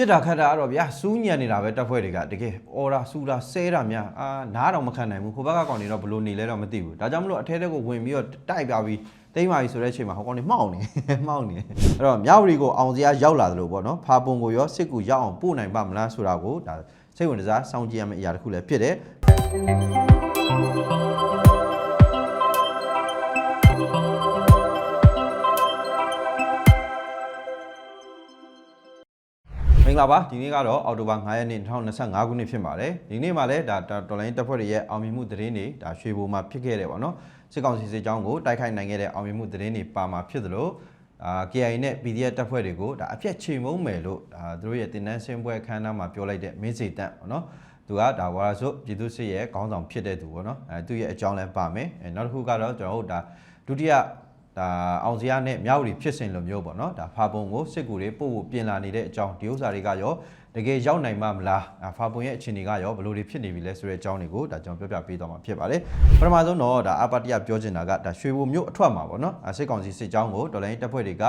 ပြစ်တာခတ်တာအဲ့တော့ဗျာစူးညံနေတာပဲတက်ဖွဲ့တွေကတကယ်အော်ရာစူတာဆဲတာများအာနားတော့မခံနိုင်ဘူးခိုဘက်ကကောင်နေတော့ဘလို့နေလဲတော့မသိဘူးဒါကြောင့်မလို့အထဲထဲကိုဝင်ပြီးတော့တိုက်ပြပြီးတိမ့်ပါပြီဆိုတဲ့အချိန်မှာဟောကောင်နေမှောက်နေမှောက်နေအဲ့တော့မြောက်ရီကိုအောင်စရာရောက်လာတယ်လို့ပေါ့နော်ဖာပုံကိုရောစစ်ကူရောက်အောင်ပို့နိုင်ပါမလားဆိုတာကိုဒါစိတ်ဝင်စားစောင့်ကြည့်ရမယ့်အရာတစ်ခုလည်းဖြစ်တယ် ဂလာပါဒီနေ့ကတော့အော်တိုဘာ9ရက်နေ့2025ခုနှစ်ဖြစ်ပါတယ်ဒီနေ့မှာလည်းဒါတော်လိုင်းတပ်ဖွဲ့တွေရဲ့အောင်မြင်မှုသတင်းတွေဒါရွှေဘိုမှာဖြစ်ခဲ့တယ်ပေါ့နော်စစ်ကောင်စီစစ်ကြောင်းကိုတိုက်ခိုက်နိုင်ခဲ့တဲ့အောင်မြင်မှုသတင်းတွေပါမှာဖြစ်သလိုအာ KI နဲ့ PDF တပ်ဖွဲ့တွေကိုဒါအပြက်ချိန်မုံမယ်လို့ဒါသူတို့ရဲ့တင်နန်းစင်းပွဲအခမ်းအနားမှာပြောလိုက်တဲ့မင်းစေတန့်ပေါ့နော်သူကဒါဝါရစုပြည်သူစစ်ရဲ့ခေါင်းဆောင်ဖြစ်တဲ့သူပေါ့နော်အဲသူရဲ့အကြောင်းလည်းပါမယ်အဲနောက်တစ်ခုကတော့ကျွန်တော်တို့ဒါဒုတိယ ဒါအောင်စရာနဲ့မြောက်ရီဖြစ်စဉ်လိုမျိုးပေါ့နော်ဒါဖာပုံကိုစစ်ကူတွေပို့ဖို့ပြင်လာနေတဲ့အကြောင်းဒီဥစ္စာတွေကရောတကယ်ရောက်နိုင်မှာမလားအာဖာပုံရဲ့အခြေအနေကရောဘယ်လိုတွေဖြစ်နေပြီလဲဆိုတဲ့အကြောင်းတွေကိုဒါကျွန်တော်ပြောပြပေးသွားမှာဖြစ်ပါတယ်ပထမဆုံးတော့ဒါအပတ္တရပြောချင်တာကဒါရွှေဘုံမြို့အထွက်မှာပေါ့နော်အာစစ်ကောင်စီစစ်ကြောင်းကိုတော်လိုင်းတပ်ဖွဲ့တွေက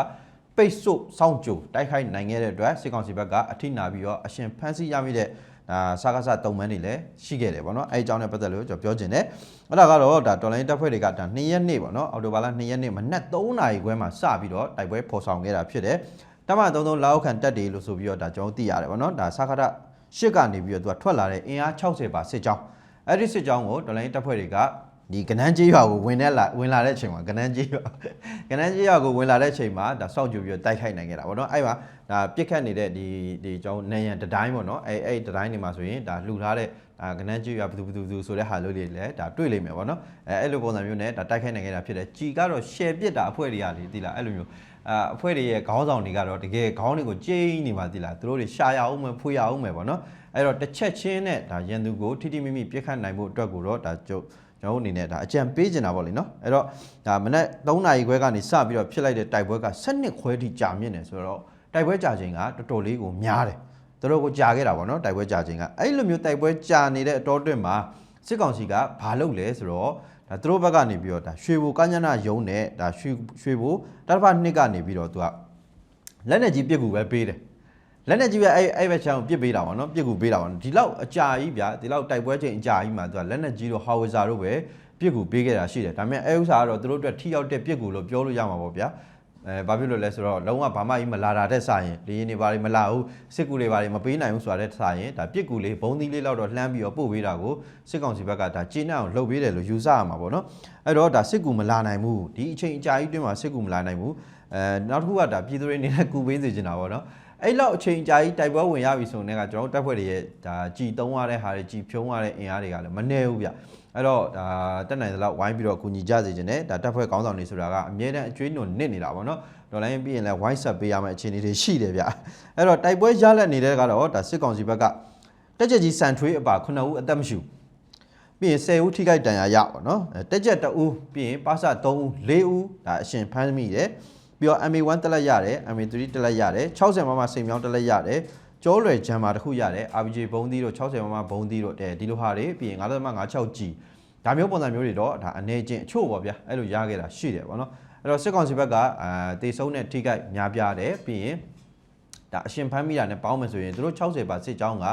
ပိတ်ဆို့စောင့်ကြိုတိုက်ခိုက်နိုင်ခဲ့တဲ့အတွက်စစ်ကောင်စီဘက်ကအထိနာပြီးတော့အရှင်ဖမ်းဆီးရမိတဲ့ ဒါစကားစတုံမန်းတွေလည်းရှိခဲ့တယ်ပေါ့နော်အဲဒီအကြောင်းနဲ့ပတ်သက်လို့ကျွန်တော်ပြောချင်တယ်အဲ့ဒါကတော့ဒါတော်လိုင်းတပ်ဖွဲ့တွေကဒါ2ရက်နေ့ပေါ့နော်အော်တိုဘာလ2ရက်နေ့မနက်3နာရီခွဲမှာစပြီးတော့တိုက်ပွဲဖော်ဆောင်ခဲ့တာဖြစ်တယ်တမန်33လောက်ခံတက်တယ်လို့ဆိုပြီးတော့ဒါကျွန်တော်သိရတယ်ပေါ့နော်ဒါစကားရှစ်ကနေပြီးတော့သူကထွက်လာတဲ့အင်အား60ပါစစ်ကြောင်းအဲ့ဒီစစ်ကြောင်းကိုတော်လိုင်းတပ်ဖွဲ့တွေက ဒီကနန်းကြီးရွာကိုဝင်တဲ့လာဝင်လာတဲ့အချိန်မှာကနန်းကြီးရွာကနန်းကြီးရွာကိုဝင်လာတဲ့အချိန်မှာဒါစောင့်ကြည့်ပြီးတော့တိုက်ခိုက်နိုင်ခဲ့တာပေါ့နော်အဲ့မှာဒါပြစ်ခတ်နေတဲ့ဒီဒီကျွန်တော်နန်ရန်တတိုင်းပေါ့နော်အဲ့အဲ့တတိုင်းနေမှာဆိုရင်ဒါလှူထားတဲ့ဒါကနန်းကြီးရွာဘယ်သူဘယ်သူဘယ်သူဆိုတဲ့ဟာလို့လေလည်းဒါတွေ့လိမ့်မယ်ပေါ့နော်အဲအဲ့လိုပုံစံမျိုးနဲ့ဒါတိုက်ခိုက်နိုင်ခဲ့တာဖြစ်တယ်ជីကတော့ share ပစ်တာအဖွဲ့တွေကလေဒီလားအဲ့လိုမျိုးအာအဖွဲ့တွေရဲ့ခေါင်းဆောင်တွေကတော့တကယ်ခေါင်းတွေကိုကျိန်းနေပါသေးလားသူတို့တွေရှာရအောင်မယ်ဖွေရအောင်မယ်ပေါ့နော်အဲ့တော့တစ်ချက်ချင်းနဲ့ဒါရန်သူကိုထိထိမိမိပြစ်ခတ်နိုင်ဖို့အတွက်ကိုတော့ဒါကျုပ် ကျွန်တော်တို့အနေနဲ့ဒါအကြံပေးချင်တာပေါ့လေနော်အဲ့တော့ဒါမနေ့3နာရီခွဲကနေစပြီးတော့ဖြစ်လိုက်တဲ့တိုက်ပွဲက7ခွဲထိကြာမြင့်နေဆိုတော့တိုက်ပွဲကြာချိန်ကတော်တော်လေးကိုများတယ်တော်တော်ကိုကြာခဲ့တာပေါ့နော်တိုက်ပွဲကြာချိန်ကအဲ့လိုမျိုးတိုက်ပွဲကြာနေတဲ့အတော်တွင်မှာစစ်ကောင်စီကဘာလုပ်လဲဆိုတော့ဒါသူတို့ဘက်ကနေပြီးတော့ဒါရွှေဘူကညနာယုံနဲ့ဒါရွှေရွှေဘူတတစ်ဖက်နှစ်ကနေပြီးတော့သူကလက်နဲ့ကြီးပြစ်ကူပဲပေးတယ် လက်နဲ့ကြီးပဲအဲ့အဲ့ဘက်ချောင်းပြစ်ပေးတာပါနော်ပြစ်ကူပေးတာပါဒီလောက်အကြာကြီးဗျာဒီလောက်တိုက်ပွဲချိန်အကြာကြီးမှာသူကလက်နဲ့ကြီးတို့ဟာဝီဇာတို့ပဲပြစ်ကူပေးခဲ့တာရှိတယ်ဒါပေမဲ့အဲ့ဥစ္စာကတော့သူတို့အတွက်ထိရောက်တဲ့ပြစ်ကူလို့ပြောလို့ရမှာပေါ့ဗျာအဲဘာဖြစ်လို့လဲဆိုတော့လုံးဝဘာမှကြီးမလာတာတဲ့စာရင်လေရင်တွေဘာတွေမလာဘူးစစ်ကူတွေဘာတွေမပေးနိုင်ဘူးဆိုတာတဲ့စာရင်ဒါပြစ်ကူလေးဘုံသီးလေးလောက်တော့လှမ်းပြီးတော့ပို့ပေးတာကိုစစ်ကောင်စီဘက်ကဒါကျင်းအောင်လှုပ်ပေးတယ်လို့ယူဆရမှာပေါ့နော်အဲ့တော့ဒါစစ်ကူမလာနိုင်ဘူးဒီအချိန်အကြာကြီးတွင်းမှာစစ်ကူမလာနိုင်ဘူးအဲနောက်တစ်ခုကဒါပြည်သူတွေအနေနဲ့ကူပေးစေချင်တာပေါ့နော် အဲ့လောက်အချိန်ကြာကြီးတိုက်ပွဲဝင်ရပြီဆိုတော့ကကျွန်တော်တို့တပ်ဖွဲ့တွေရဲ့ဒါကြည်တုံးရတဲ့ဟာတွေကြည်ဖြုံးရတဲ့အင်အားတွေကလည်းမနှဲဘူးဗျအဲ့တော့ဒါတက်နိုင်သလောက်ဝိုင်းပြီးတော့ကူညီကြစေခြင်းနဲ့ဒါတပ်ဖွဲ့ကောင်းဆောင်တွေဆိုတာကအမြဲတမ်းအကျွေးနုံနစ်နေတာပေါ့နော်ဒေါ်လာရင်းပြီးရင်လည်းဝိုင်းဆက်ပေးရမယ့်အခြေအနေတွေရှိတယ်ဗျအဲ့တော့တိုက်ပွဲရလက်နေတဲ့ကတော့ဒါစစ်ကောင်စီဘက်ကတက်ချက်ကြီးစံထွေးအပါ9ဦးအသက်မရှိဘူးပြီးရင်10ဦးထိခိုက်ဒဏ်ရာရပါတော့အဲတက်ချက်2ဦးပြီးရင်ပါစ3ဦး4ဦးဒါအရှင်ဖမ်းမိတယ် ပြီးတော့ MA1 တက်လက်ရတယ် MA3 တက်လက်ရတယ်60မမစိန်မြောင်းတက်လက်ရတယ်ကျောလွယ်ဂျမ်မာတစ်ခုရတယ် RPG ဘုံသီးတို့60မမဘုံသီးတို့တဲ့ဒီလိုဟာတွေပြီးရင်9.56 G ဒါမျိုးပုံစံမျိုးတွေတော့ဒါအနေချင်းအချို့ပေါ့ဗျာအဲ့လိုရခဲ့တာရှိတယ်ပေါ့နော်အဲ့တော့စစ်ကောင်စီဘက်ကအာတေဆုံးတဲ့ထိခိုက်များပြားတယ်ပြီးရင်ဒါအရှင်ဖမ်းမိတာနဲ့ပေါင်းမယ်ဆိုရင်တို့60ပါစစ်ကြောင်းက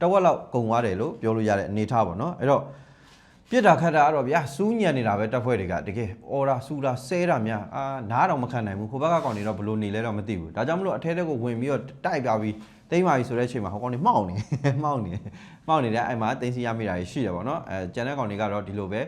တဝက်လောက်ကုန်သွားတယ်လို့ပြောလို့ရတဲ့အနေထားပေါ့နော်အဲ့တော့ ပြစ်တာခတ်တာအဲ့တော့ဗျာစူးညံနေတာပဲတပ်ဖွဲ့တွေကတကယ်အော်ရာစူတာဆဲတာများအာနားတော့မခံနိုင်ဘူးခိုဘက်ကကောင်နေတော့ဘလို့နေလဲတော့မသိဘူးဒါကြောင့်မလို့အထဲထဲကိုဝင်ပြီးတော့တိုက်ပြပြီးတိမ့်ပါပြီဆိုတဲ့အချိန်မှာဟောကောင်နေမှောက်နေမှောက်နေမှောက်နေတဲ့အဲ့မှာတင်းစီရမိတာရှိတယ်ပေါ့နော်အဲကျန်တဲ့ကောင်တွေကတော့ဒီလိုပဲ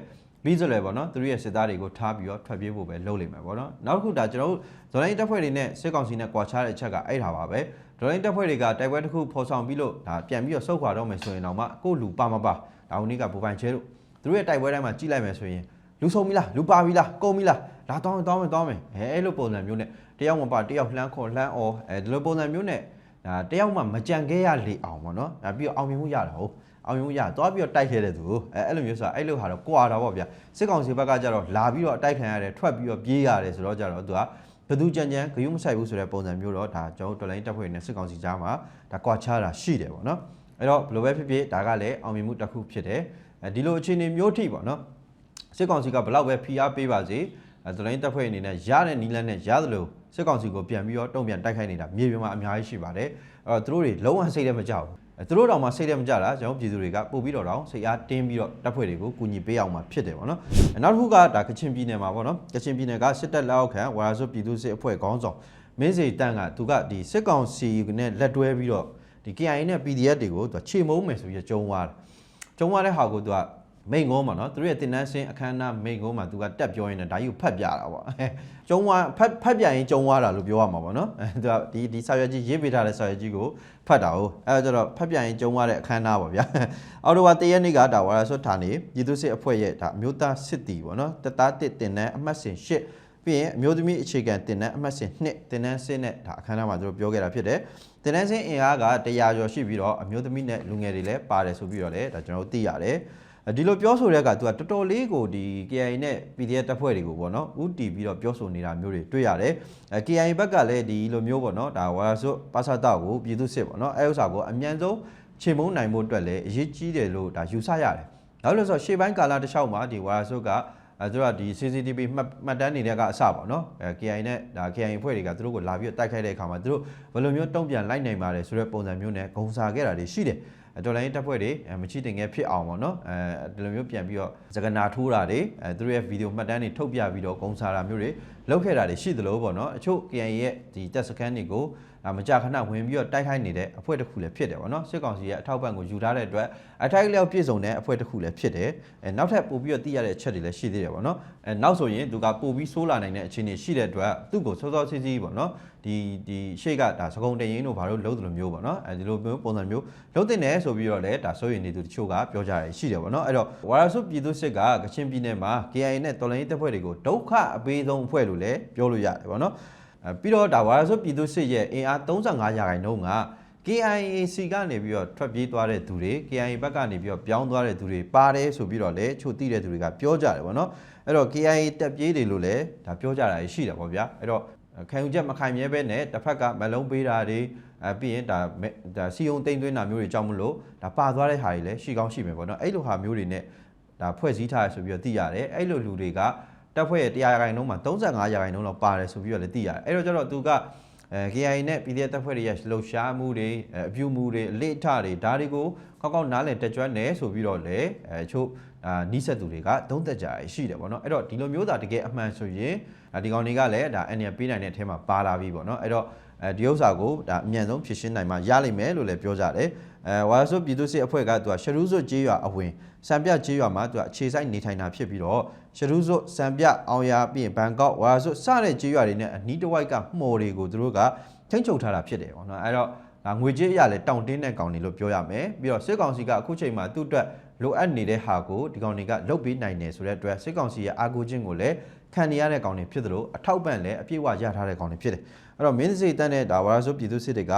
ပြီးဆိုလဲပေါ့နော်သူတို့ရဲ့စစ်သားတွေကိုထားပြီးတော့ထွက်ပြေးဖို့ပဲလုပ်လိမ့်မယ်ပေါ့နော်နောက်တစ်ခုဒါကျွန်တော်တို့ဇော်လိုင်းတပ်ဖွဲ့တွေနဲ့စစ်ကောင်စီနဲ့ကွာခြားတဲ့အချက်ကအဲ့ဒါပါပဲဇော်လိုင်းတပ်ဖွဲ့တွေကတိုက်ပွဲတစ်ခုဖော်ဆောင်ပြီးလို့ဒါပြန်ပြီးတော့စုတ်ခွာတော့မယ်ဆိုရင်တော့မှကိုယ့်လူပါမပါဒါဦးနေ့ကဘူပိုင်ချဲတို့ သူတို့ရဲ့တိုက်ပွဲတိုင်းမှာကြည့်လိုက်မယ်ဆိုရင်လူဆုံးပြီလားလူပါပြီလားကုန်ပြီလားလာတောင်းမယ်တောင်းမယ်တောင်းမယ်အဲအဲ့လိုပုံစံမျိုးနဲ့တယောက်မပါတယောက်လှမ်းခေါ်လှမ်းအော်အဲဒီလိုပုံစံမျိုးနဲ့ဒါတယောက်မှမကြံခဲ့ရလေအောင်ပေါ့နော်ဒါပြီးတော့အောင်မြင်မှုရတာဟုတ်အောင်မြင်မှုရသွားပြီးတော့တိုက်ခဲ့တဲ့သူအဲအဲ့လိုမျိုးဆိုတာအဲ့လိုဟာတော့ကွာတာပေါ့ဗျာစစ်ကောင်စီဘက်ကကြတော့လာပြီးတော့အတိုက်ခံရတယ်ထွက်ပြီးတော့ပြေးရတယ်ဆိုတော့ကြတော့သူကဘသူကြံကြံဂယုမဆိုင်ဘူးဆိုတဲ့ပုံစံမျိုးတော့ဒါကျွန်တော်တို့တော်လိုင်းတပ်ဖွဲ့နဲ့စစ်ကောင်စီကြားမှာဒါကွာခြားတာရှိတယ်ပေါ့နော်အဲ့တော့ဘယ်လိုပဲဖြစ်ဖြစ်ဒါကလည်းအောင်မြင်မှုတစ်ခုဖြစ်တယ်အဲ ဒီလိုအခြေအနေမျိုးထိပေါ့နော်စစ်ကောင်စီကဘလောက်ပဲဖိအားပေးပါစေအဲအဲတော်လိုင်းတပ်ဖွဲ့အနေနဲ့ရတဲ့နီလန်းနဲ့ရသလိုစစ်ကောင်စီကိုပြန်ပြီးတော့တုံ့ပြန်တိုက်ခိုက်နေတာမြေပြင်မှာအများကြီးရှိပါတယ်အဲ့တော့သူတို့တွေလုံးဝစိတ်ထဲမကြောက်ဘူးအဲသူတို့တောင်မှစိတ်ထဲမကြတာကျွန်တော်ပြည်သူတွေကပို့ပြီးတော့တောင်စိတ်အားတင်းပြီးတော့တပ်ဖွဲ့တွေကိုကူညီပေးအောင်မှာဖြစ်တယ်ပေါ့နော်အဲနောက်တစ်ခုကဒါကချင်ပြည်နယ်မှာပေါ့နော်ကချင်ပြည်နယ်ကစစ်တပ်လက်အောက်ခံဝါရစွပြည်သူစစ်အဖွဲ့ခေါင်းဆောင်မင်းစီတန်းကသူကဒီစစ်ကောင်စီနဲ့လက်တွဲပြီးတော့ဒီ KIA နဲ့ PDF တွေကိုသူကခြေမုံမယ်ဆိုပြီးတော့ကြုံသွားတယ် ကြုံသွားတဲ့ဟာကိုသူကမိန်ကုန်းမှာနော်သူတို့ရဲ့တင်နန်းစင်းအခမ်းအနားမိန်ကုန်းမှာသူကတက်ပြောရင်းနဲ့ဒါကြီးကိုဖတ်ပြတာပေါ့အဲကျုံသွားဖတ်ဖတ်ပြရင်ကျုံသွားတာလို့ပြောရမှာပေါ့နော်အဲသူကဒီဒီစာရွက်ကြီးရေးပေးထားတဲ့စာရွက်ကြီးကိုဖတ်တာဟုတ်အဲဒါကြတော့ဖတ်ပြရင်ကျုံသွားတဲ့အခမ်းအနားပေါ့ဗျာအော်တိုဝါတရက်နေ့ကဒါဝါရဆွတ်ဌာနေပြည်သူစစ်အဖွဲ့ရဲ့ဒါအမျိုးသားစစ်တီပေါ့နော်တသားတစ်တင်နန်းအမှတ်စဉ်၈ပြီးရင်အမျိုးသမီးအခြေခံတင်နန်းအမှတ်စဉ်2တင်နန်းစင်းနဲ့ဒါအခမ်းအနားမှာသူတို့ပြောခဲ့တာဖြစ်တယ် တင်နန်းစင်းအင်အားက100ကျော်ရှိပြီးတော့အမျိုးသမီးနဲ့လူငယ်တွေလည်းပါတယ်ဆိုပြီးတော့လည်းဒါကျွန်တော်တို့သိရတယ်ဒီလိုပြောဆိုတဲ့ကသူကတော်တော်လေးကိုဒီ KIA နဲ့ PDF တပ်ဖွဲ့တွေကိုပေါ့နော်ဥတီပြီးတော့ပြောဆိုနေတာမျိုးတွေတွေ့ရတယ်အဲ KIA ဘက်ကလည်းဒီလိုမျိုးပေါ့နော်ဒါဝါရစွပါဆာတာကိုပြည်သူစစ်ပေါ့နော်အဲဥစ္စာကိုအမြန်ဆုံးချိန်မုံနိုင်ဖို့အတွက်လည်းအရေးကြီးတယ်လို့ဒါယူဆရတယ်နောက်လို့ဆိုရှေ့ပိုင်းကာလတစ်လျှောက်မှာဒီဝါရစွက အဲသူကဒီ CCTV မှတ်မှတ်တမ်းနေတဲ့ကအစပေါ့နော်အဲ KIA နဲ့ဒါ KIA ဖွဲ့တွေကသူတို့ကိုလာပြီးတော့တိုက်ခိုက်တဲ့အခါမှာသူတို့ဘယ်လိုမျိုးတုံ့ပြန်လိုက်နိုင်ပါတယ်ဆိုတဲ့ပုံစံမျိုးနဲ့ဂုံစာခဲ့တာတွေရှိတယ်ဒေါ်လာရင်းတပ်ဖွဲ့တွေမချီတင်ငယ်ဖြစ်အောင်ပေါ့နော်အဲဒီလိုမျိုးပြန်ပြီးတော့စကနာထိုးတာတွေအဲသူတို့ရဲ့ဗီဒီယိုမှတ်တမ်းတွေထုတ်ပြပြီးတော့ဂုံစားတာမျိုးတွေလုပ်ခဲ့တာတွေရှိသလိုပေါ့နော်အချို့ KN ရဲ့ဒီတက်စကန်တွေကို မကြာခဏဝင်ပြီးတော့တိုက်ခိုက်နေတဲ့အဖွဲ့တစ်ခုလည်းဖြစ်တယ်ပေါ့နော်စစ်ကောင်စီရဲ့အထောက်ပံ့ကိုယူထားတဲ့အတွက်အထိုက်လျောက်ပြည့်စုံတဲ့အဖွဲ့တစ်ခုလည်းဖြစ်တယ်အဲနောက်ထပ်ပို့ပြီးတော့သိရတဲ့အချက်တွေလည်းရှိသေးတယ်ပေါ့နော်အဲနောက်ဆိုရင်သူကပို့ပြီးဆိုးလာနိုင်တဲ့အခြေအနေရှိတဲ့အတွက်သူ့ကိုစောစောစီးစီးပေါ့နော်ဒီဒီရှေ့ကဒါစကုံတရင်တို့ဘာလို့လုံးတယ်လို့မျိုးပေါ့နော်အဲဒီလိုမျိုးပုံစံမျိုးလုံးတင်တယ်ဆိုပြီးတော့လည်းဒါစိုးရိမ်နေသူတချို့ကပြောကြရရှိတယ်ပေါ့နော်အဲ့တော့ဝါရဆုပြည်သူစစ်ကကချင်ပြည်နယ်မှာ KIA နဲ့တော်လိုင်းတပ်ဖွဲ့တွေကိုဒုက္ခအပေးဆုံးအဖွဲ့လို့လည်းပြောလို့ရတယ်ပေါ့နော်အဲ ပြီးတော့ဒါဝါရဆုပြည်သူစစ်ရဲ့အင်အား35ရာခိုင်နှုန်းက KIAC ကနေပြီးတော့ထွက်ပြေးသွားတဲ့သူတွေ KIA ဘက်ကနေပြီးတော့ပြောင်းသွားတဲ့သူတွေပါတယ်ဆိုပြီးတော့လည်းချို့သိတဲ့သူတွေကပြောကြတယ်ပေါ့နော်အဲ့တော့ KIA တက်ပြေးတွေလို့လည်းဒါပြောကြတာရှိတယ်ပေါ့ဗျာအဲ့တော့ခံယူချက်မခိုင်မြဲပဲနဲ့တစ်ဖက်ကမလုံးပေးတာတွေအဲပြီးရင်ဒါဒါစီယုံတိမ့်သွင်းတာမျိုးတွေကြောင့်မလို့ဒါပါသွားတဲ့ဟာတွေလည်းရှိကောင်းရှိမယ်ပေါ့နော်အဲ့လိုဟာမျိုးတွေနဲ့ဒါဖွဲ့စည်းထားရဆိုပြီးတော့သိရတယ်အဲ့လိုလူတွေက တပ်ဖွဲ့ရဲ့100ရာခိုင်နှုန်းမှာ35ရာခိုင်နှုန်းလောက်ပါတယ်ဆိုပြီးတော့လည်းသိရတယ်အဲ့တော့ကျတော့သူကအဲ KIA နဲ့ PDF တပ်ဖွဲ့တွေရဲ့လှုပ်ရှားမှုတွေအပြုမှုတွေအလေးအထတွေဒါတွေကိုကောက်ကောက်နားလည်တက်ကြွနေဆိုပြီးတော့လည်းအဲချို့အာနီးစက်သူတွေကသုံးသက်ကြရရှိတယ်ပေါ့နော်အဲ့တော့ဒီလိုမျိုးသာတကယ်အမှန်ဆိုရင်ဒီကောင်တွေကလည်းဒါအန်ရပေးနိုင်တဲ့အထဲမှာပါလာပြီပေါ့နော်အဲ့တော့ အဲဒီဥစ္စာကိုဒါအမြန်ဆုံးဖြည့်ရှင်းနိုင်မှရလိမ့်မယ်လို့လည်းပြောကြတယ်အဲဝါဆိုပြည်သူစစ်အဖွဲ့ကသူကရှရူးစွတ်ကြေးရွာအဝင်စံပြကြေးရွာမှာသူကအခြေစိုက်နေထိုင်တာဖြစ်ပြီးတော့ရှရူးစွတ်စံပြအောင်ရပြီးရင်ဘန်ကောက်ဝါဆိုစတဲ့ကြေးရွာတွေနဲ့အနီးတစ်ဝိုက်ကမှော်တွေကိုသူတို့ကထိန်းချုပ်ထားတာဖြစ်တယ်ပေါ့နော်အဲ့တော့ဒါငွေကြေးအရလည်းတောင့်တင်းတဲ့ကောင်တွေလို့ပြောရမယ်ပြီးတော့စစ်ကောင်စီကအခုချိန်မှာသူ့အတွက်လိုအပ်နေတဲ့ဟာကိုဒီကောင်တွေကလုတ်ပေးနိုင်တယ်ဆိုတဲ့အတွက်စစ်ကောင်စီရဲ့အာကိုချင်းကိုလည်း ခံနေရတဲ့ကောင်တွေဖြစ်သလိုအထောက်ပံ့လည်းအပြည့်အဝရထားတဲ့ကောင်တွေဖြစ်တယ်အဲ့တော့မင်းစိတ်တန်းတဲ့ဒါဝါရဆိုပြည်သူစစ်တွေက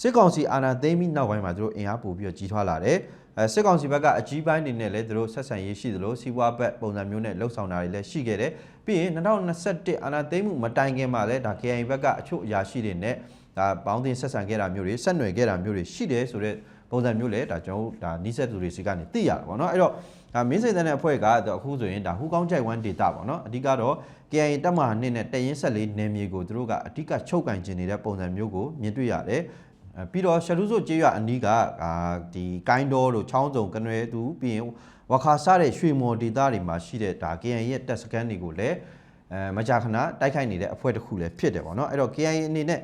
စစ်ကောင်စီအာဏာသိမ်းပြီးနောက်ပိုင်းမှာသူတို့အင်အားပို့ပြီးတော့ကြီးထွားလာတယ်အဲစစ်ကောင်စီဘက်ကအကြီးပိုင်းနေနဲ့လည်းသူတို့ဆက်ဆံရေးရှိသလိုစီးပွားဘက်ပုံစံမျိုးနဲ့လှုပ်ဆောင်တာတွေလည်းရှိခဲ့တယ်ပြီးရင်2021အာဏာသိမ်းမှုမတိုင်ခင်မှာလည်းဒါ KIA ဘက်ကအချို့အရာရှိတွေနဲ့ဒါပေါင်းတင်ဆက်ဆံခဲ့တာမျိုးတွေဆက်နွယ်ခဲ့တာမျိုးတွေရှိတယ်ဆိုတော့ပုံစံမျိုးလေဒါကျွန်တော်တို့ဒါနီးစက်သူတွေစီကနေသိရတာပေါ့နော်အဲ့တော့ ဒါမင်းစိတ်တဲ့အဖွဲ့ကအခုဆိုရင်ဒါဟူကောင်းကြိုက်ဝမ်းဒေတာပေါ့နော်အဓိကတော့ KIA တပ်မဟာနှစ်နဲ့တရင်ဆက်လေးနယ်မြေကိုသူတို့ကအဓိကချုပ်ကင်ခြင်းနေတဲ့ပုံစံမျိုးကိုမြင်တွေ့ရတယ်ပြီးတော့ရှလူးစို့ကျေးရွာအနီးကအာဒီကိုင်းတော်တို့ချောင်းစုံကနွယ်သူပြီးရင်ဝခါစားတဲ့ရွှေမော်ဒေတာတွေမှာရှိတဲ့ဒါ KIA ရဲ့တပ်စခန်းတွေကိုလည်းအဲမကြာခဏတိုက်ခိုက်နေတဲ့အဖွဲ့တစ်ခုလည်းဖြစ်တယ်ပေါ့နော်အဲ့တော့ KIA အနေနဲ့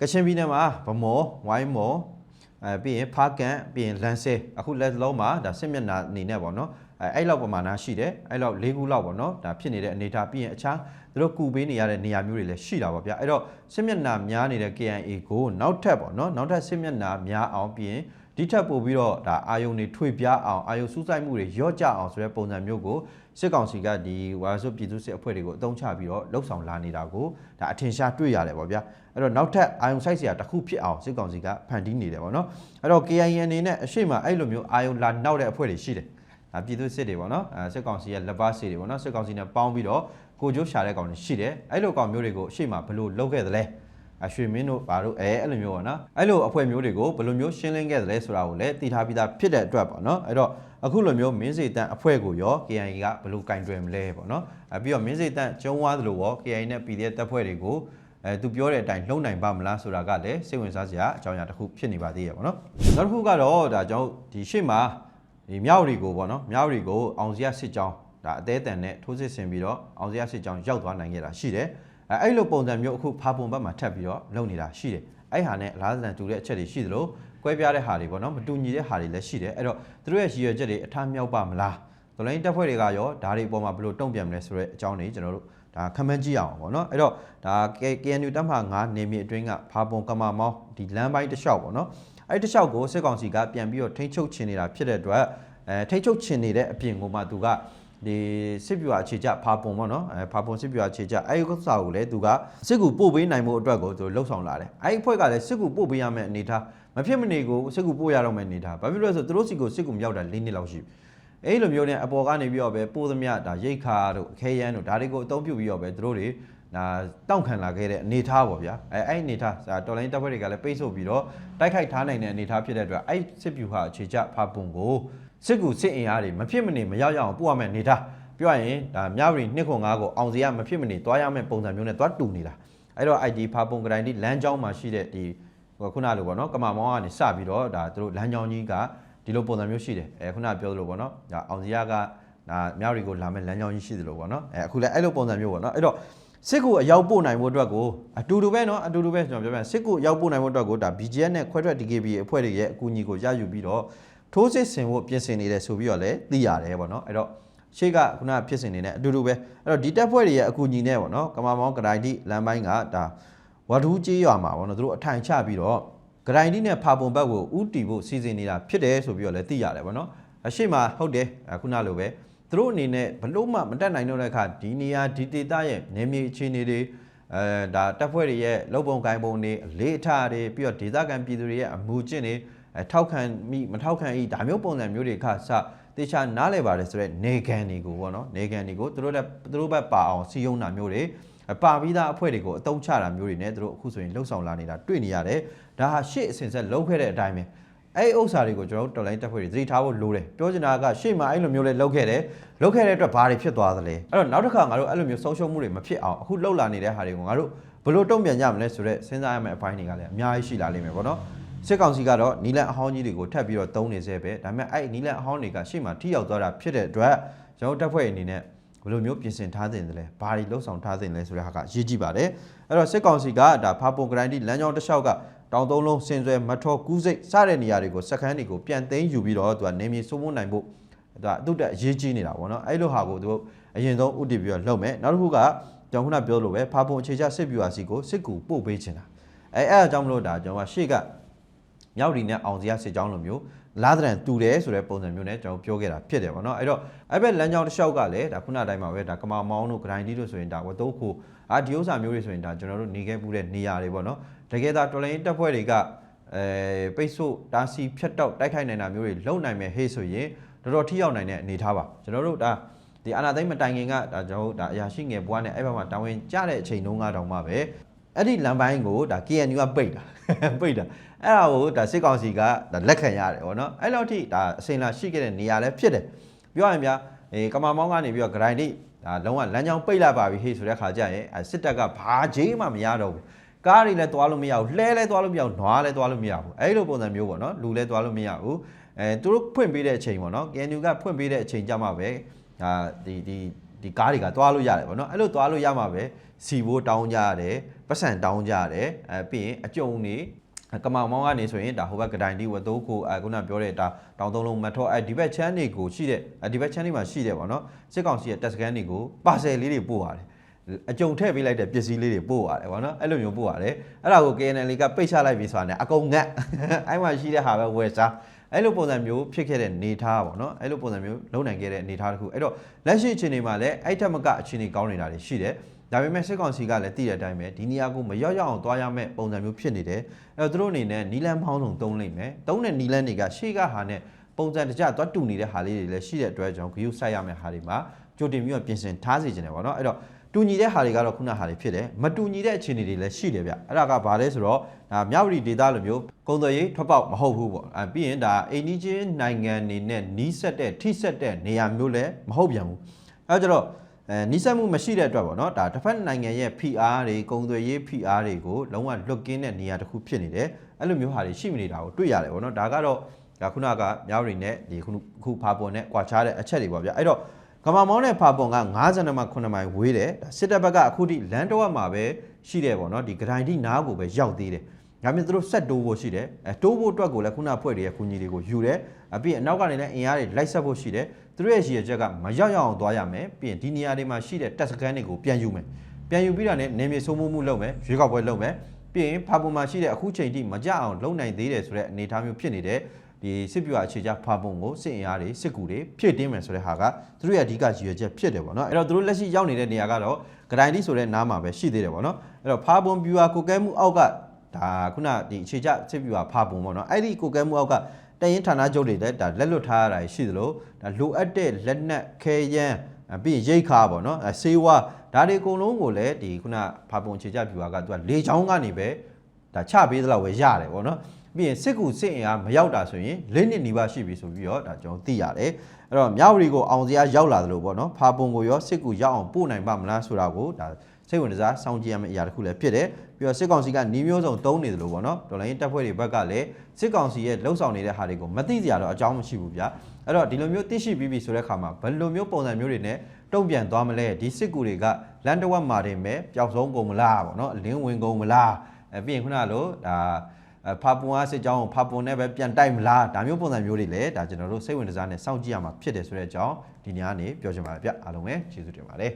ကချင်ပြည်နယ်မှာဗမော်ဝိုင်းမော်အဲပြီးရင်ဖားကန်ပြီးရင်လန်ဆဲအခုလက်လုံးမှာဒါစစ်မျက်နှာအနေနဲ့ပေါ့နော် အဲအဲ့လောက်ပမာဏရှိတယ်အဲ့လောက်၄ခုလောက်ပေါ့နော်ဒါဖြစ်နေတဲ့အနေအထားပြီးရင်အခြားသူတို့ကူပေးနေရတဲ့နေရာမျိုးတွေလည်းရှိတာပေါ့ဗျာအဲ့တော့စစ်မျက်နှာများနေတဲ့ KNA ကိုနောက်ထပ်ပေါ့နော်နောက်ထပ်စစ်မျက်နှာများအောင်ပြီးရင်ဒီထက်ပို့ပြီးတော့ဒါအာယုံတွေထွေပြားအောင်အာယုံစူးစိုက်မှုတွေရော့ကျအောင်ဆိုတဲ့ပုံစံမျိုးကိုစစ်ကောင်စီကဒီဝါဆုပြည်သူစစ်အဖွဲ့တွေကိုအသုံးချပြီးတော့လှုပ်ဆောင်လာနေတာကိုဒါအထင်ရှားတွေ့ရတယ်ပေါ့ဗျာအဲ့တော့နောက်ထပ်အာယုံဆိုင်စရာတစ်ခုဖြစ်အောင်စစ်ကောင်စီကဖန်တီးနေတယ်ပေါ့နော်အဲ့တော့ KIN အနေနဲ့အရှိမအဲ့လိုမျိုးအာယုံလာနောက်တဲ့အဖွဲ့တွေရှိတယ် ဒါပြည်သူစစ်တွေပေါ့နော်အဲစစ်ကောင်စီရဲ့လက်ပါစစ်တွေပေါ့နော်စစ်ကောင်စီနဲ့ပေါင်းပြီးတော့ကိုကျိုးရှာတဲ့ကောင်တွေရှိတယ်အဲ့လိုကောင်မျိုးတွေကိုအရှိမဘလို့လုပ်ခဲ့သလဲအဲအရွှေမင်းတို့ဘာတို့အဲအဲ့လိုမျိုးပေါ့နော်အဲ့လိုအဖွဲ့မျိုးတွေကိုဘယ်လိုမျိုးရှင်းလင်းခဲ့သလဲဆိုတာကိုလည်းသိထားပြီးသားဖြစ်တဲ့အတွက်ပေါ့နော်အဲ့တော့အခုလိုမျိုးမင်းစေတန်အဖွဲ့ကိုရော KIA ကဘယ်လိုကင်တွယ်မလဲပေါ့နော်အဲပြီးတော့မင်းစေတန်ကျုံသွားသလိုရော KIA နဲ့ PDF တပ်ဖွဲ့တွေကိုအဲသူပြောတဲ့အတိုင်းလုံနိုင်ပါမလားဆိုတာကလည်းစိတ်ဝင်စားစရာအကြောင်းအရာတစ်ခုဖြစ်နေပါသေးရဲ့ပေါ့နော်နောက်တစ်ခုကတော့ဒါကြောင့်ဒီရှေ့မှာ ဒီမြောက်ရီကိုပေါ့နော်မြောက်ရီကိုအောင်စရာစစ်ကြောင်းဒါအသေးအတန်နဲ့ထိုးစစ်ဆင်ပြီးတော့အောင်စရာစစ်ကြောင်းရောက်သွားနိုင်ခဲ့တာရှိတယ်အဲအဲ့လိုပုံစံမျိုးအခုဖာပုံဘက်မှာထပ်ပြီးတော့လုပ်နေတာရှိတယ်အဲ့ဟာနဲ့အလားတန်တူတဲ့အချက်တွေရှိသလိုကွဲပြားတဲ့ဟာတွေပေါ့နော်မတူညီတဲ့ဟာတွေလည်းရှိတယ်အဲ့တော့သူတို့ရဲ့ရည်ရွယ်ချက်တွေအထားမြောက်ပါမလားဒလိုင်းတက်ဖွဲ့တွေကရောဒါတွေအပေါ်မှာဘယ်လိုတုံ့ပြန်မလဲဆိုတဲ့အကြောင်းတွေကျွန်တော်တို့ ဒါခမန်းကြည့်အောင်ပေါ့နော်အဲ့တော့ဒါ KNU တပ်မဟာ9နေမြေအတွင်းကဖာပုံကမာမောင်းဒီလမ်းပိုင်းတစ်လျှောက်ပေါ့နော်အဲ့တစ်လျှောက်ကိုစစ်ကောင်စီကပြန်ပြီးတော့ထိန်းချုပ်ချင်နေတာဖြစ်တဲ့အတွက်အဲထိန်းချုပ်ချင်နေတဲ့အပြင်ကိုမှသူကဒီစစ်ပြူအခြေချဖာပုံပေါ့နော်အဲဖာပုံစစ်ပြူအခြေချအဲ့ဒီဥစ္စာကိုလည်းသူကစစ်ကူပို့ပေးနိုင်မှုအတွက်ကိုသူလှုပ်ဆောင်လာတယ်အဲ့ဒီအဖွဲ့ကလည်းစစ်ကူပို့ပေးရမယ့်အနေထားမဖြစ်မနေကိုစစ်ကူပို့ရတော့မယ့်အနေထားဘာဖြစ်လို့လဲဆိုသူတို့စီကိုစစ်ကူမရောက်တာ၄နှစ်လောက်ရှိပြီ အဲ့လိုမျိုးနဲ့အပေါ်ကနေပြီးတော့ပဲပိုးသမျှဒါရိတ်ခါတို့အခဲရန်တို့ဒါတွေကိုအသုံးပြုပြီးတော့ပဲသူတို့တွေဒါတောင့်ခံလာခဲ့တဲ့အနေအထားပေါ့ဗျာအဲအဲ့အနေအထားဒါတော်လိုင်းတပ်ဖွဲ့တွေကလည်းပိတ်ဆို့ပြီးတော့တိုက်ခိုက်ထားနိုင်တဲ့အနေအထားဖြစ်တဲ့အတွက်အဲ့စစ်ပြူဟာအခြေချဖာပုံကိုစစ်ကူစစ်အင်အားတွေမဖြစ်မနေမရောက်ရအောင်ပို့ရမယ့်အနေအထားပြောရရင်ဒါမြဝတီနှစ်ခွန်ငါးကိုအောင်စရာမဖြစ်မနေတွားရမယ့်ပုံစံမျိုးနဲ့တွားတူနေတာအဲ့တော့ ID ဖာပုံကတိုင်းဒီလမ်းကြောင်းမှာရှိတဲ့ဒီဟိုခုနလိုပေါ့နော်ကမာမောင်းကနေစပြီးတော့ဒါသူတို့လမ်းကြောင်းကြီးက ဒီလိုပုံစံမျိုးရှိတယ်အဲခုနပြောသလိုပေါ့နော်ဒါအောင်စရကဒါမြောက်တွေကိုလာမဲ့လမ်းကြောင်းကြီးရှိသလိုပေါ့နော်အဲအခုလည်းအဲ့လိုပုံစံမျိုးပေါ့နော်အဲ့တော့စစ်ကိုအရောက်ပို့နိုင်ဖို့အတွက်ကိုအတူတူပဲเนาะအတူတူပဲကျွန်တော်ပြောပြစစ်ကိုရောက်ပို့နိုင်ဖို့အတွက်ကိုဒါ BGN နဲ့ခွဲထွက် DKB အဖွဲ့တွေရဲ့အကူအညီကိုရယူပြီးတော့ထိုးစစ်ဆင်ဖို့ပြင်ဆင်နေတယ်ဆိုပြီးတော့လည်းသိရတယ်ပေါ့နော်အဲ့တော့ရှေ့ကခုနဖြစ်စဉ်နေနဲ့အတူတူပဲအဲ့တော့ဒီတက်ဖွဲ့တွေရဲ့အကူအညီနဲ့ပေါ့နော်ကမာမောင်းကတိုင်းတိလမ်းပိုင်းကဒါဝါဒူးကြေးရွာမှာပေါ့နော်သူတို့အထိုင်ချပြီးတော့ ဂရိုင်းဒီနဲ့ဖာပုံဘက်ကိုဥတီဖို့စီစဉ်နေတာဖြစ်တယ်ဆိုပြီးတော့လည်းသိရတယ်ဗောနော်အရှိမဟုတ်တယ်အခုနလိုပဲသူတို့အနေနဲ့ဘလို့မှမတက်နိုင်တော့တဲ့အခါဒီနေရာဒီဒေတာရဲ့နေမြေအခြေအနေတွေအဲဒါတပ်ဖွဲ့တွေရဲ့လုံပုံကိုင်ပုံတွေအလေးအထားတွေပြီးတော့ဒေသခံပြည်သူတွေရဲ့အမှုကျင့်တွေအဲထောက်ခံမိမထောက်ခံဤဒါမျိုးပုံစံမျိုးတွေခါစတေချာနားလဲပါတယ်ဆိုတော့နေကန်တွေကိုဗောနော်နေကန်တွေကိုသူတို့တဲ့သူတို့ဘက်ပါအောင်စီယုံတာမျိုးတွေ ပါပြီးသားအဖွဲ့တွေကိုအတုံးချတာမျိုးတွေနဲ့သူတို့အခုဆိုရင်လှုပ်ဆောင်လာနေတာတွေ့နေရတယ်ဒါဟာရှေ့အစဉ်ဆက်လှုပ်ခဲ့တဲ့အတိုင်းပဲအဲ့ဥစ္စာတွေကိုကျွန်တော်တို့တော်လိုင်းတက်ဖွဲ့တွေသတိထားဖို့လိုတယ်ပြောချင်တာကရှေ့မှာအဲ့လိုမျိုးလေးလှုပ်ခဲ့တယ်လှုပ်ခဲ့တဲ့အတွက်ဘာတွေဖြစ်သွားသလဲအဲ့တော့နောက်တစ်ခါငါတို့အဲ့လိုမျိုးဆုံးရှုံးမှုတွေမဖြစ်အောင်အခုလှုပ်လာနေတဲ့ဟာတွေကိုငါတို့ဘယ်လိုတုံ့ပြန်ကြမလဲဆိုတော့စဉ်းစားရမယ့်အပိုင်းတွေကလည်းအများကြီးရှိလာလိမ့်မယ်ပေါ့နော်စစ်ကောင်စီကတော့နီလန်အဟောင်းကြီးတွေကိုထပ်ပြီးတော့တုံးနေစေပဲဒါပေမဲ့အဲ့နီလန်အဟောင်းတွေကရှေ့မှာထိရောက်သွားတာဖြစ်တဲ့အတွက်ကျွန်တော်တို့တက်ဖွဲ့အနေနဲ့ ဘယ်လိုမျိုးပြင်ဆင်ထားသင့်တယ်လဲဘာတွေလှုပ်ဆောင်ထားသင့်လဲဆိုတဲ့ဟာကရေးကြည့်ပါတယ်အဲ့တော့စစ်ကောင်စီကဒါဖာပုံဂရန်တီလမ်းကြောင်းတစ်လျှောက်ကတောင်သုံးလုံးစင်ဆွဲမထောကူးစိတ်စတဲ့နေရာတွေကိုစက္ကန့်တွေကိုပြန်သိမ်းယူပြီးတော့သူကနေမြေစိုးမိုးနိုင်ဖို့သူကသူ့တက်အရေးကြီးနေတာပေါ့နော်အဲ့လိုဟာကိုသူအရင်ဆုံးဥတည်ပြီးတော့လုပ်မယ်နောက်တစ်ခုကကျွန်တော်ခုနပြောလို့ပဲဖာပုံအခြေချစစ်ပြူအာစီကိုစစ်ကူပို့ပေးချင်တာအဲအဲ့အကြောင်းမလို့ဒါကျွန်တော်ကရှေ့ကမြောက်ဒီနဲ့အောင်စရာစစ်ကြောင်းလိုမျိုး လာဒရန်တူတယ်ဆိုတဲ့ပုံစံမျိုးနဲ့ကျွန်တော်ပြောခဲ့တာဖြစ်တယ်ပေါ့နော်အဲ့တော့အဲ့ဘက်လမ်းကြောင်းတစ်လျှောက်ကလည်းဒါခုနတိုင်းမှာပဲဒါကမာမောင်းတို့ဂရိုင်းတီတို့ဆိုရင်ဒါဝတ်တုတ်ခုအာဒီဥစ္စာမျိုးတွေဆိုရင်ဒါကျွန်တော်တို့နေခဲ့မှုတဲ့နေရာတွေပေါ့နော်တကယ်သာတော်လိုင်းတက်ဖွဲ့တွေကအဲပိတ်ဆို့တားစီဖြတ်တောက်တိုက်ခိုက်နိုင်တာမျိုးတွေလုံနိုင်မယ်ဟေ့ဆိုရင်တော်တော်ထိရောက်နိုင်တဲ့အနေထားပါကျွန်တော်တို့ဒါဒီအာနာသိမ့်မတိုင်ခင်ကဒါကျွန်တော်တို့ဒါအရာရှိငယ်ဘွားနဲ့အဲ့ဘက်မှာတာဝန်ကျတဲ့အချိန်တုန်းကတောင်မှပဲ အဲ့ဒီလမ်းပိုင်းကိုဒါ KNU ကပိတ်တာပိတ်တာအဲ့ဒါကိုဒါစစ်ကောင်စီကဒါလက်ခံရတယ်ဗောနော်အဲ့လောက်ထိဒါအစင်လာရှိခဲ့တဲ့နေရာလည်းဖြစ်တယ်ပြောရရင်ဗျာအေးကမာမောင်းကနေပြီးတော့ဂရိုင်းတိဒါလုံးဝလမ်းကြောင်းပိတ်လိုက်ပါပြီဟေ့ဆိုတဲ့ခါကျရင်စစ်တပ်ကဘာကြေးမှမရတော့ဘူးကားတွေလည်းသွားလို့မရဘူးလှဲလည်းသွားလို့မရဘူးနွားလည်းသွားလို့မရဘူးအဲ့လိုပုံစံမျိုးပေါ့နော်လူလည်းသွားလို့မရဘူးအဲသူတို့ဖွင့်ပေးတဲ့အချိန်ပေါ့နော် KNU ကဖွင့်ပေးတဲ့အချိန်ကြမှာပဲဒါဒီဒီ ဒီကားတွေကသွားလို့ရတယ်ပေါ့နော်အဲ့လိုသွားလို့ရမှာပဲစီဘိုးတောင်းကြရတယ်ပတ်စံတောင်းကြရတယ်အဲပြီးရင်အကြုံနေကမောင်မောင်းကနေဆိုရင်ဒါဟိုဘက်ကဒိုင်ဒီဝတ်တိုးကိုအခုနပြောတဲ့ဒါတောင်သုံးလုံးမထောအဲဒီဘက်ချမ်းတွေကိုရှိတဲ့ဒီဘက်ချမ်းတွေမှာရှိတယ်ပေါ့နော်စစ်ကောင်စီရဲ့တက်စကန်တွေကိုပါဆယ်လေးတွေပို့ရတယ်အကြုံထည့်ပေးလိုက်တဲ့ပစ္စည်းလေးတွေပို့ရတယ်ဗောနော်အဲ့လိုမျိုးပို့ရတယ်အဲ့ဒါကို KNL ကပိတ်ချလိုက်ပြီဆိုတာ ਨੇ အကုန်ငတ်အဲ့မှာရှိတဲ့ဟာပဲဝယ်စား အဲ့လိုပုံစံမျိုးဖြစ်ခဲ့တဲ့နေသားပေါ့နော်အဲ့လိုပုံစံမျိုးလုံနိုင်ခဲ့တဲ့နေသားတခုအဲ့တော့လက်ရှိအခြေအနေမှာလည်းအဲ့ထက်မကအခြေအနေကောင်းနေတာတွေရှိတယ်ဒါပေမဲ့စစ်ကောင်စီကလည်းတည်တဲ့အတိုင်းပဲဒီနေရာကိုမရောက်ရောက်အောင်သွားရမယ့်ပုံစံမျိုးဖြစ်နေတယ်အဲ့တော့သူတို့အနေနဲ့နီလန်ဖောင်းဆောင်သုံးလိုက်မယ်သုံးတဲ့နီလန်တွေကရှေ့ကဟာနဲ့ပုံစံတကျသွားတူနေတဲ့ဟာလေးတွေလည်းရှိတဲ့အတွက်ကြောင့်ဂရုစိုက်ရမယ့်ဟာတွေမှာကြိုတင်ပြီးတော့ပြင်ဆင်ထားစီခြင်းတယ်ပေါ့နော်အဲ့တော့ တူညီတဲ့ဟာတွေကတော့ခုနဟာတွေဖြစ်တယ်မတူညီတဲ့အခြေအနေတွေလည်းရှိတယ်ဗျအဲ့ဒါကဘာလဲဆိုတော့ဒါမြောက်ရီဒေသလိုမျိုးကုန်သွယ်ရေးထွက်ပေါက်မဟုတ်ဘူးပေါ့အဲပြီးရင်ဒါအိန္ဒိချင်းနိုင်ငံနေနဲ့နီးစပ်တဲ့ထိစပ်တဲ့နေရာမျိုးလည်းမဟုတ်ပြန်ဘူးအဲကြတော့အဲနီးစပ်မှုမရှိတဲ့အတွက်ပေါ့နော်ဒါတစ်ဖက်နိုင်ငံရဲ့ PR တွေကုန်သွယ်ရေး PR တွေကိုလုံးဝလွတ်ကင်းတဲ့နေရာတစ်ခုဖြစ်နေတယ်အဲ့လိုမျိုးဟာတွေရှိမနေတာကိုတွေ့ရတယ်ပေါ့နော်ဒါကတော့ဒါခုနကမြောက်ရီနဲ့ဒီခုခုဖာပွန်နဲ့ကွာခြားတဲ့အချက်တွေပေါ့ဗျအဲ့တော့ ကမာမောင်းနဲ့ဖာပွန်က90မှ9မိုင်ဝေးတယ်ဒါစစ်တပ်ဘက်ကအခုထိလမ်းတော့မှာပဲရှိတယ်ပေါ့နော်ဒီဂရိုင်းဒီနားကိုပဲရောက်သေးတယ်ဒါပြင်သူတို့ဆက်တိုးဖို့ရှိတယ်အဲတိုးဖို့အတွက်ကိုလည်းခုနဖွဲ့တွေရဲ့ခုညီတွေကိုယူတယ်အပြင်အနောက်ကနေလည်းအင်အားတွေလိုက်ဆက်ဖို့ရှိတယ်သူတို့ရဲ့ရည်ရွယ်ချက်ကမရောက်ရောက်အောင်သွားရမယ်ပြီးရင်ဒီနေရာတွေမှာရှိတဲ့တက်စကန်တွေကိုပြန်ယူမယ်ပြန်ယူပြီးတာနဲ့နေမြေစိုးမိုးမှုလုပ်မယ်ရွေးကောက်ပွဲလုပ်မယ်ပြီးရင်ဖာပွန်မှာရှိတဲ့အခုချိန်ထိမကြအောင်လုပ်နိုင်သေးတယ်ဆိုတဲ့အနေအထားမျိုးဖြစ်နေတဲ့ ဒီစစ်ပြွာအခြေချဖာပုံကိုစစ်အင်အားတွေစစ်ကူတွေဖြည့်တင်းမယ်ဆိုတဲ့ဟာကသူတို့ရဲ့အဓိကရည်ရွယ်ချက်ဖြစ်တယ်ပေါ့နော်အဲ့တော့သူတို့လက်ရှိရောက်နေတဲ့နေရာကတော့ဂရိုင်တီဆိုတဲ့နားမှာပဲရှိသေးတယ်ပေါ့နော်အဲ့တော့ဖာပုံပြွာကိုကဲမှုအောက်ကဒါခုနဒီအခြေချစစ်ပြွာဖာပုံပေါ့နော်အဲ့ဒီကိုကဲမှုအောက်ကတရင်ဌာနချုပ်တွေလည်းဒါလက်လွတ်ထားရတာရှိသလိုဒါလိုအပ်တဲ့လက်နက်ခဲယမ်းအပြီးရင်ရိတ်ခါပေါ့နော်အဲဆေးဝါးဒါတွေအကုန်လုံးကိုလည်းဒီခုနဖာပုံအခြေချပြွာကသူကလေချောင်းကနေပဲဒါချပေးသလောက်ပဲရတယ်ပေါ့နော် ပြီးရင်စစ်ကူစစ်အင်အားမရောက်တာဆိုရင်လေးနှစ်နီးပါးရှိပြီဆိုပြီးတော့ဒါကျွန်တော်သိရတယ်အဲ့တော့မြောက်ရီကိုအောင်စရာရောက်လာသလိုပေါ့နော်ဖာပုံကိုရောစစ်ကူရောက်အောင်ပို့နိုင်ပါမလားဆိုတာကိုဒါစိတ်ဝင်စားစောင့်ကြည့်ရမယ့်အရာတစ်ခုလည်းဖြစ်တယ်ပြီးတော့စစ်ကောင်စီကနှီးမျိုးစုံတုံးနေသလိုပေါ့နော်ဒေါ်လာရင်းတပ်ဖွဲ့တွေဘက်ကလည်းစစ်ကောင်စီရဲ့လှုပ်ဆောင်နေတဲ့ဟာတွေကိုမသိစရာတော့အကြောင်းမရှိဘူးဗျာအဲ့တော့ဒီလိုမျိုးသိရှိပြီးပြီဆိုတဲ့အခါမှာဘယ်လိုမျိုးပုံစံမျိုးတွေနဲ့တုံ့ပြန်သွားမလဲဒီစစ်ကူတွေကလန်တဝက်မာတင်မဲ့ပျောက်ဆုံးကုန်မလားပေါ့နော်အလင်းဝင်ကုန်မလားအဲပြီးရင်ခုနကလို့ဒါအ ဖာပွန်အားစစ်ကြောင်းကိုဖာပွန်နဲ့ပဲပြန်တိုက်မလားဒါမျိုးပုံစံမျိုးတွေလည်းဒါကျွန်တော်တို့စိတ်ဝင်စားနဲ့စောင့်ကြည့်ရမှာဖြစ်တယ်ဆိုတဲ့အကြောင်းဒီညကနေပြောချင်ပါတယ်ဗျအားလုံးပဲကျေးဇူးတင်ပါတယ်